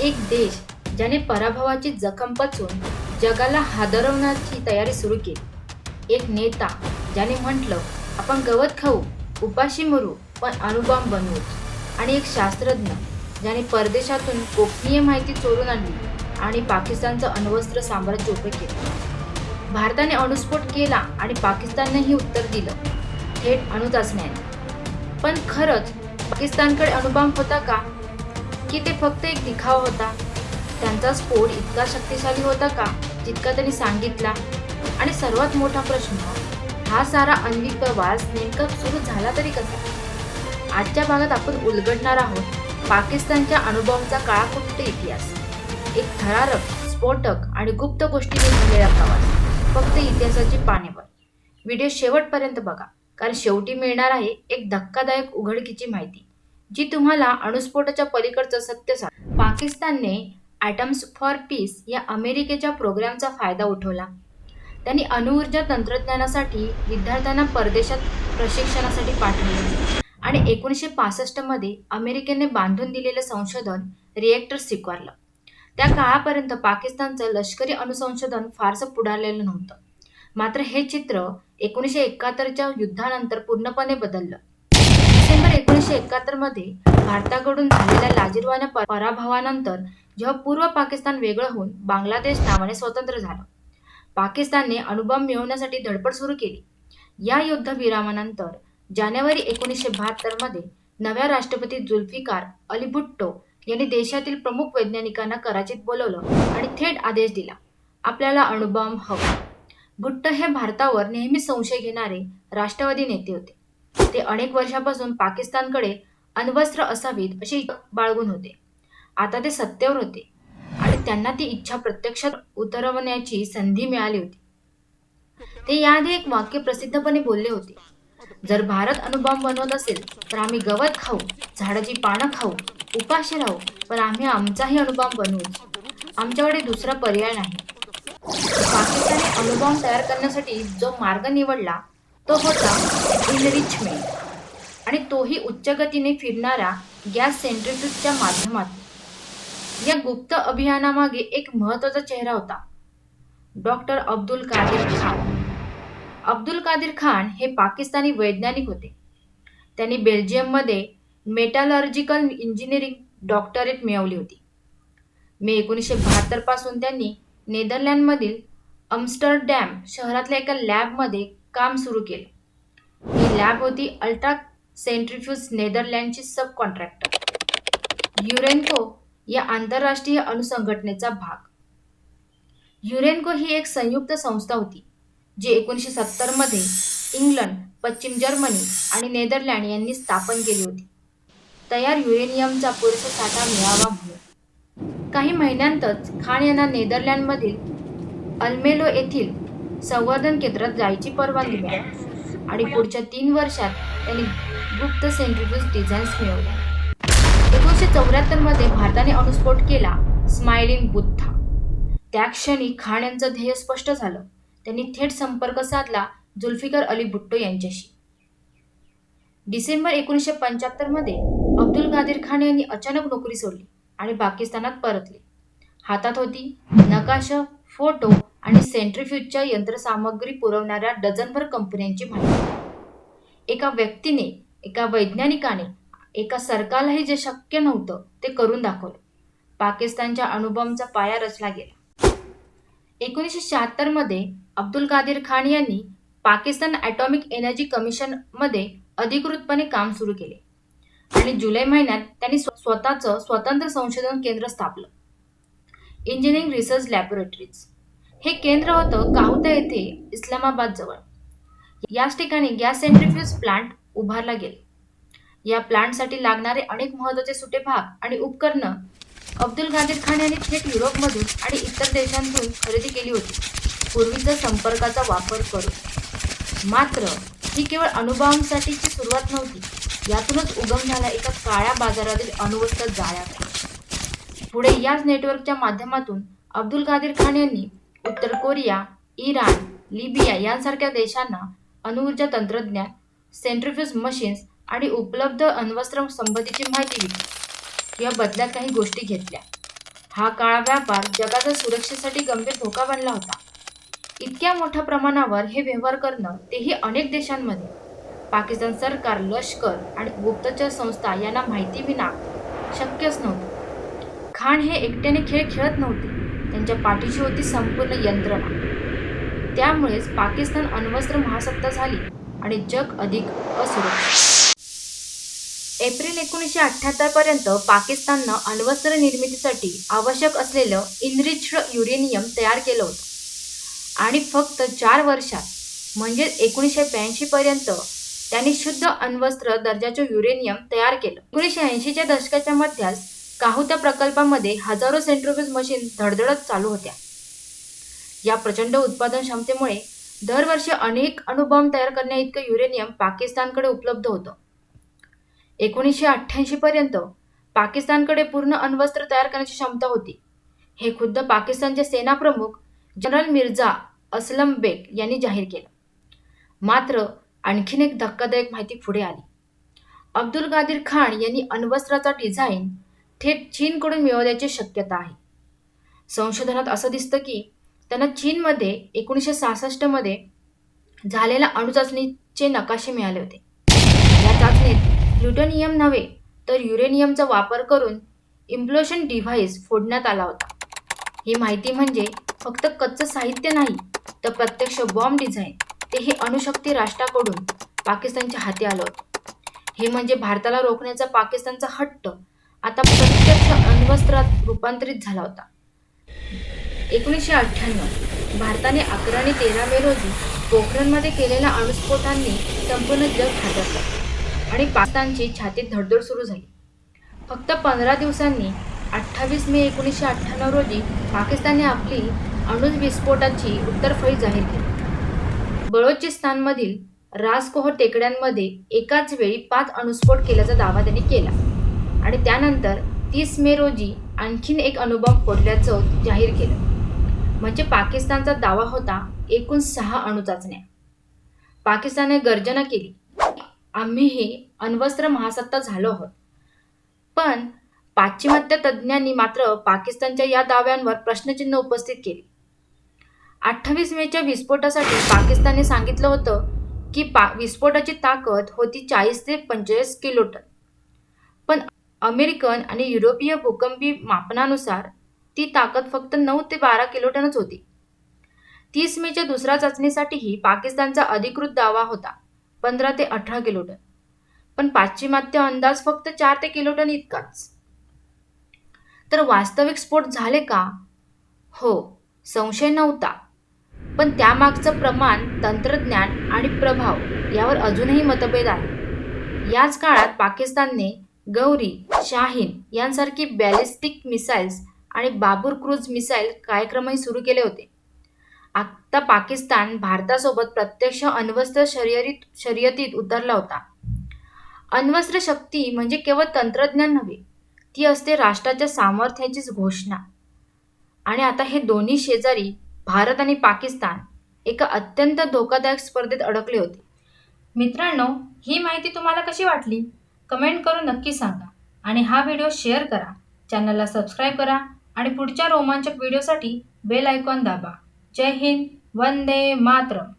एक देश ज्याने पराभवाची जखम पचून जगाला हादरवण्याची तयारी सुरू केली. एक नेता ज्याने म्हटलं आपण गवत खाऊ उपाशी मरू पण अणुबॉम्ब बनवू. आणि एक शास्त्रज्ञ ज्याने परदेशातून गोपनीय माहिती चोरून आणली आणि पाकिस्तानचं अण्वस्त्र साम्राज्य उभे केलं. भारताने अणुस्फोट केला आणि पाकिस्ताननेही उत्तर दिलं. थेट अणुचाचण्याने. पण खरंच पाकिस्तानकडे अणुबॉम्ब होता का? की ते फक्त एक दिखाव होता. त्यांचा स्फोट इतका शक्तिशाली होता का जितका त्यांनी सांगितला? आणि सर्वात मोठा प्रश्न हा सारा अन्विक प्रवास नेमका सुरू झाला तरी कसा? आजच्या भागात आपण उलगडणार आहोत पाकिस्तानच्या अनुभवांचा काळाकुट्ट इतिहास. एक थरारक स्फोटक आणि गुप्त गोष्टीने झालेला प्रवास फक्त इतिहासाची पानेवर. व्हिडिओ शेवटपर्यंत बघा कारण शेवटी मिळणार आहे एक धक्कादायक उघडकीची माहिती. जी तुम्हाला अणुस्फोटाच्या पलीकडचं सत्य सांग. पाकिस्तानने ॲटम्स फॉर पीस या अमेरिकेच्या प्रोग्रामचा फायदा उठवला. त्यांनी अणुऊर्जा तंत्रज्ञानासाठी विद्यार्थ्यांना परदेशात प्रशिक्षणासाठी पाठवले. आणि एकोणीसशे पासष्टमध्ये अमेरिकेने बांधून दिलेलं संशोधन रिएक्टर स्वीकारलं. त्या काळापर्यंत पाकिस्तानचं लष्करी अणुसंशोधन फारसं पुढारलेलं नव्हतं. मात्र हे चित्र एकोणीसशे एकाहत्तरच्या युद्धानंतर पूर्णपणे बदललं. एकोणीसशे एकाहत्तरमध्ये भारताकडून झालेल्या लाजीरवाना पराभवानंतर जेव्हा पूर्व पाकिस्तान वेगळं होऊन बांगलादेश नावाने स्वतंत्र झालं. पाकिस्तानने अणुबॉम्ब मिळवण्यासाठी धडपड सुरू केली. या युद्धविरामानंतर जानेवारी एकोणीसशे बहात्तरमध्ये नव्या राष्ट्रपती जुल्फिकार अली भुट्टो यांनी देशातील प्रमुख वैज्ञानिकांना कराचीत बोलवलं आणि थेट आदेश दिला. आपल्याला अणुबॉम्ब हवा. भुट्टो हे भारतावर नेहमी संशय घेणारे राष्ट्रवादी नेते होते. ते अनेक वर्षापासून पाकिस्तानकडे अण्वस्त्र असावीत अशी बाळगून होते. आता ते सत्तेवर होते आणि त्यांना ती इच्छा प्रत्यक्षात उतरवण्याची संधी मिळाली होती. ते याआधी एक वाक्य प्रसिद्धपणे बोलले होते जर भारत अणुबॉम्ब बनवत असेल तर आम्ही गवत खाऊ झाडाची पानं खाऊ उपाशी राहू पण आम्ही आमचाही अणुबॉम्ब बनवू. आमच्याकडे दुसरा पर्याय नाही. पाकिस्तानने अणुबॉम्ब तयार करण्यासाठी जो मार्ग निवडला तो होता इनरिचमेंट आणि तोही उच्च गतीने फिरणाऱ्या गॅस सेंट्रिफ्यूजच्या माध्यमात. या गुप्त अभियानामागे एक महत्त्वाचा चेहरा होता. डॉक्टर अब्दुल कादिर खान. अब्दुल कादिर खान हे पाकिस्तानी वैज्ञानिक होते. त्यांनी बेल्जियममध्ये मेटॅलर्जिकल इंजिनिअरिंग डॉक्टरेट मिळवली होती. मे एकोणीसशे बहात्तरपासून त्यांनी नेदरलँडमधील अम्स्टरडॅम शहरातल्या एका लॅबमध्ये काम सुरू केलं. ही लॅब होती अल्ट्रा सेंट्रिफ्यूज नेदरलँडची सब कॉन्ट्रॅक्टर युरेन्को या आंतरराष्ट्रीय अणुसंघटनेचा भाग. युरेन्को ही एक संयुक्त संस्था होती जी एकोणीसशे सत्तरमध्ये इंग्लंड पश्चिम जर्मनी आणि नेदरलँड यांनी स्थापन केली होती. तयार युरेनियमचा पुरेसा साठा मिळावा म्हणून. काही महिन्यांतच खान यांना नेदरलँडमधील अल्मेलो येथील संवर्धन केंद्रात जायची परवानगी मिळाली. आणि पुढच्या तीन वर्षात त्यांनी गुप्त सेंट्रिफ्यूज डिझाईन्स मिळवल्या. एकोणीसशे चौऱ्याहत्तरमध्ये भारताने अणुस्फोट केला स्माइलिंग बुद्धा. त्या क्षणी खान यांचं ध्येय स्पष्ट झालं. त्यांनी थेट संपर्क साधला जुल्फिकर अली भुट्टो यांच्याशी. डिसेंबर एकोणीसशे पंच्याहत्तरमध्ये अब्दुल कादिर खान यांनी अचानक नोकरी सोडली आणि पाकिस्तानात परतले. हातात होती नकाशा फोटो आणि सेंट्रीफ्यूजच्या यंत्रसामग्री पुरवणाऱ्या डझनभर कंपन्यांची माहिती. एका व्यक्तीने एका वैज्ञानिकाने एका सरकारलाही जे शक्य नव्हतं ते करून दाखवलं. पाकिस्तानच्या अणुबॉम्बचा पाया रचला गेला. एकोणीसशे शहात्तरमध्ये अब्दुल कादिर खान यांनी पाकिस्तान ॲटॉमिक एनर्जी कमिशनमध्ये अधिकृतपणे काम सुरू केले. आणि जुलै महिन्यात त्यांनी स्वतःचं स्वतंत्र संशोधन केंद्र स्थापलं. Engineering research laboratories. हे केंद्र होतं काहुता येथे इस्लामाबाद जवळ याच ठिकाणी गॅस सेंट्रिफ्यूज प्लांट उभारला गेला. या प्लांटसाठी लागणारे अनेक महत्त्वाचे सुटे भाग आणि उपकरणं अब्दुल कादिर खान यांनी थेट युरोपमधून आणि इतर देशांतून खरेदी केली होती. पूर्वीचा संपर्काचा वापर करून. मात्र ही केवळ अणुबॉम्बसाठीची सुरुवात नव्हती. यातूनच उगम झाला एका काळ्या बाजारातील अणुवस्त्र जाळ्याचा पुढे याच नेटवर्कच्या माध्यमातून अब्दुल कादिर खान यांनी उत्तर कोरिया इराण लिबिया यांसारख्या देशांना अणुऊर्जा तंत्रज्ञान सेंट्रिफ्यूज मशीन्स आणि उपलब्ध अण्वस्त्र संबंधीची माहिती दिली. या बदल्यात काही गोष्टी घेतल्या. हा काळा व्यापार जगाच्या सुरक्षेसाठी गंभीर धोका बनला होता. इतक्या मोठ्या प्रमाणावर हे व्यवहार करणं तेही अनेक देशांमध्ये. पाकिस्तान सरकार लष्कर आणि गुप्तचर संस्था यांना माहिती विना शक्यच नव्हतं. खान हे एकट्याने खेळ खेळत नव्हते. त्यांच्या पाठीशी होती संपूर्ण यंत्रणा. त्यामुळेच पाकिस्तान अण्वस्त्र महासत्ता झाली आणि जग अधिक असुरक्षित. एप्रिल एकोणीसशे अठ्ठ्याहत्तर पर्यंत पाकिस्ताननं अण्वस्त्र निर्मितीसाठी आवश्यक असलेलं इनरिच्ड युरेनियम तयार केलं होतं. आणि फक्त चार वर्षात म्हणजे एकोणीसशे ब्याऐंशीपर्यंत त्यांनी शुद्ध अण्वस्त्र दर्जाचे युरेनियम तयार केलं. एकोणीसशे ऐंशीच्या दशकाच्या मध्यास काहुत्या प्रकल्पामध्ये हजारो सेंट्रोफ्यूज मशीन धडधडत चालू होत्या. या प्रचंड उत्पादन क्षमतेमुळे दरवर्षी अनेक अणुबॉम्ब तयार करण्या इतकं युरेनियम पाकिस्तानकडे उपलब्ध होतं. एकोणीसशे अठ्ठ्याऐंशी पर्यंत पाकिस्तानकडे पूर्ण अण्वस्त्र तयार करण्याची क्षमता होती. हे खुद्द पाकिस्तानचे सेनाप्रमुख जनरल मिर्झा असलम बेग यांनी जाहीर केलं. मात्र आणखीन एक धक्कादायक माहिती पुढे आली. अब्दुल कादिर खान यांनी अण्वस्त्राचा डिझाईन थेट चीनकडून मिळवल्याची शक्यता आहे. संशोधनात असं दिसतं की त्यांना चीनमध्ये एकोणीसशे सहासष्टमध्ये झालेल्या अणुचाचणीचे नकाशे मिळाले होते. या चाचणीत प्लुटोनियम नव्हे तर युरेनियमचा वापर करून इम्प्लोशन डिव्हाइस फोडण्यात आला होता. ही माहिती म्हणजे फक्त कच्चं साहित्य नाही तर प्रत्यक्ष बॉम्ब डिझाईन तेही अणुशक्ती राष्ट्राकडून पाकिस्तानच्या हाती आलं होतं. हे म्हणजे भारताला रोखण्याचा पाकिस्तानचा हट्ट आता प्रत्यक्ष अण्वस्त्रात रूपांतरित झाला होता. एकोणीसशे अठ्ठ्याण्णव भारताने अकरा आणि तेरा मे रोजी पोखरणमध्ये केलेल्या अणुस्फोटांनी संपूर्ण जग हादरलं आणि पाकिस्तानची छातीत धडधड सुरू झाली. फक्त पंधरा दिवसांनी अठ्ठावीस मे एकोणीसशे अठ्ठ्याण्णव रोजी पाकिस्तानने आपली अणुविस्फोटाची उत्तरफळी जाहीर केली. बलोचिस्तानमधील राजकोह टेकड्यांमध्ये एकाच वेळी पाच अणुस्फोट केल्याचा दावा त्यांनी केला. आणि त्यानंतर तीस मे रोजी आणखीन एक अणुबॉम्ब फोडल्याचं जाहीर केलं. म्हणजे पाकिस्तानचा दावा होता एकूण सहा अणुचाचण्या पाकिस्तानने गर्जना केली आम्हीही अण्वस्त्र महासत्ता झालो आहोत. पण पाश्चिमात्य तज्ज्ञांनी मात्र पाकिस्तानच्या या दाव्यांवर प्रश्नचिन्ह उपस्थित केले. अठ्ठावीस मेच्या विस्फोटासाठी पाकिस्तानने सांगितलं होतं की पा विस्फोटाची ताकद होती चाळीस ते पंचेचाळीस किलोटन. पण अमेरिकन आणि युरोपीय भूकंपी मापनानुसार ती ताकद फक्त नऊ ते बारा किलोटनच होती. तीस मेच्या दुसऱ्या चाचणीसाठीही पाकिस्तानचा अधिकृत दावा होता पंधरा ते अठरा किलोटन. पण पाश्चिमात्य अंदाज फक्त चार ते किलोटन इतकाच. तर वास्तविक स्फोट झाले का? हो संशय नव्हता. पण त्यामागचं प्रमाण तंत्रज्ञान आणि प्रभाव यावर अजूनही मतभेद आहे याच काळात पाकिस्तानने गौरी शाहीन यांसारखी बॅलिस्टिक मिसाईल्स आणि बाबूर क्रूज मिसाईल कार्यक्रमही सुरू केले होते. आत्ता पाकिस्तान भारतासोबत प्रत्यक्ष अण्वस्त्र शर्यरीत शर्यतीत उतरला होता. अण्वस्त्र शक्ती म्हणजे केवळ तंत्रज्ञान नव्हे ती असते राष्ट्राच्या सामर्थ्याचीच घोषणा. आणि आता हे दोन्ही शेजारी भारत आणि पाकिस्तान एका अत्यंत धोकादायक स्पर्धेत अडकले होते. मित्रांनो ही माहिती तुम्हाला कशी वाटली? कमेंट करून नक्की सांगा. आणि हा व्हिडिओ शेअर करा. चॅनलला सबस्क्राईब करा आणि पुढच्या रोमांचक व्हिडिओसाठी बेल आयकॉन दाबा. जय हिंद वंदे मातरम.